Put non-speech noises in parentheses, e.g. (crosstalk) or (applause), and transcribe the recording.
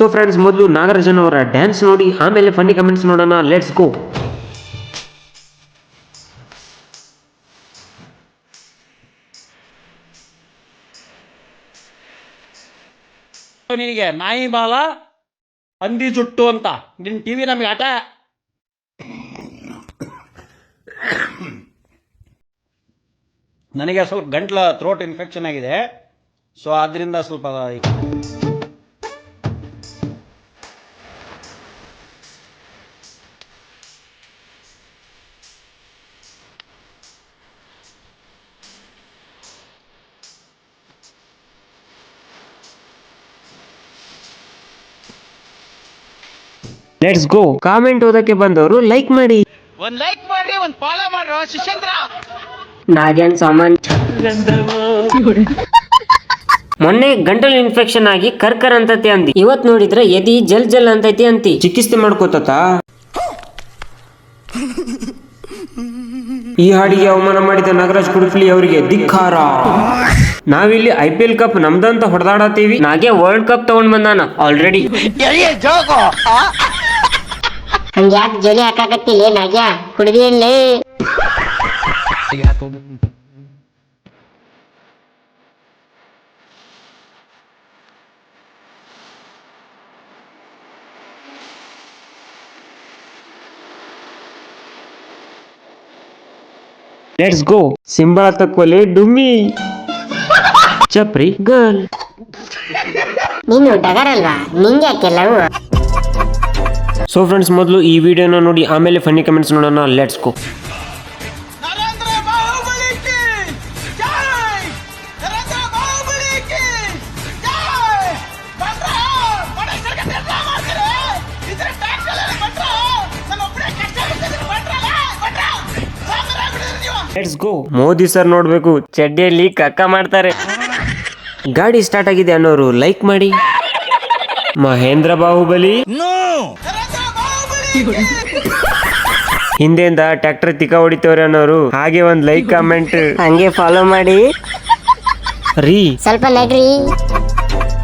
So friends ಮೊದಲು ನಾಗರಾಜನ್ ಅವರ dance ನೋಡಿ, ಆಮೇಲೆ ಫನ್ನಿ ಕಮೆಂಟ್ಸ್ ನೋಡೋಣ. ಲೆಟ್ಸ್ ಗೋ ನಿನಗೆ ನಾಯಿ ಬಾಲ, ಹಂದಿ ಜುಟ್ಟು ಅಂತ. ನಿನ್ನ ಟಿವಿ ನಮಗೆ ಆಟ. ನನಗೆ ಸ್ವಲ್ಪ ಗಂಟ್ಲ ಥ್ರೋಟ್ ಇನ್ಫೆಕ್ಷನ್ ಆಗಿದೆ. ಸೊ ಅದರಿಂದ ಸ್ವಲ್ಪ ಲೆಟ್ಸ್ ಗೋ ಕಾಮೆಂಟ್ ಓದಕ್ಕೆ ಬಂದವರು ಲೈಕ್ ಮಾಡಿ. ಒಂದ್ ಲೈಕ್ ಮಾಡಿ ಒಂದ್ ಫಾಲೋ ಮಾಡ್ರ ಶಿಷ್ಯಂದ್ರ ನಾಗೇನ್ ಸಾಮಾನ್ (laughs) ಮೊನ್ನೆ ಗಂಟಲು ಇನ್ಫೆಕ್ಷನ್ ಆಗಿ ಕರ್ಕರ್ ಅಂತತಿ ಅಂದಿ. ಇವತ್ ನೋಡಿದ್ರೆ ಎದಿ ಜಲ್ ಜಲ್ ಅಂತೈತಿ ಅಂತಿ. ಚಿಕಿತ್ಸೆ ಮಾಡ್ಕೋತ ಈ ಹಾಡಿಗೆ ಅವಮಾನ ಮಾಡಿದ ನಾಗರಾಜ್ ಕುಡುಫ್ಲಿ ಅವರಿಗೆ ಧಿಕ್ಕಾರ. ನಾವಿಲ್ಲಿ ಐ ಪಿ ಎಲ್ ಕಪ್ ನಮ್ದಂತ ಹೊಡೆದಾಡತ್ತೀವಿ. ನಾಗೆ ವರ್ಲ್ಡ್ ಕಪ್ ತಗೊಂಡ್ ಬಂದಾನ ಆಲ್ರೆಡಿ ಹಂಗ್ಯಾಕ್ ಜಲಿ ಹಾಕಾಕತ್ತಿಲ್ಲ ನಾಗ್ಯ? ಕುಡ್ದಿಲ್ಲೇ ಲೆಟ್ಸ್ ಗೋ ಸಿಂಬಳ ತಕ್ಕೋಲಿ ಡುಮ್ಮಿ. ಚಪ್ರಿ ಗರ್ಲ್ ನೀನು ಡಗರಲ್ವಾ? ನಿಂಗೆ ಯಾಕೆಲ್ಲವು ಸೊ ಫ್ರೆಂಡ್ಸ್ ಮೊದಲು ಈ ವಿಡಿಯೋನ ನೋಡಿ ಆಮೇಲೆ ಫನ್ನಿ ಕಮೆಂಟ್ಸ್ ನೋಡೋಣ. Let's go let's go Modi sir ನೋಡಬೇಕು. ಚಡ್ಡಿಯಲ್ಲಿ ಕಕ್ಕ ಮಾಡ್ತಾರೆ. ಗಾಡಿ ಸ್ಟಾರ್ಟ್ ಆಗಿದೆ ಅನ್ನೋರು ಲೈಕ್ ಮಾಡಿ. ಮಹೇಂದ್ರ ಬಾಹುಬಲಿ. (laughs) ಹಿಂದೆಯಿಂದ ಟ್ರ್ಯಾಕ್ಟರ್ ತಿಕ್ಕ ಹೊಡಿತವ್ರೆ ಅನ್ನೋರು ಹಾಗೆ ಒಂದ್ ಲೈಕ್ ಕಮೆಂಟ್ ಹಂಗೆ ಫಾಲೋ ಮಾಡಿ. ರೀ. ಸ್ವಲ್ಪ ನಡ್ರಿ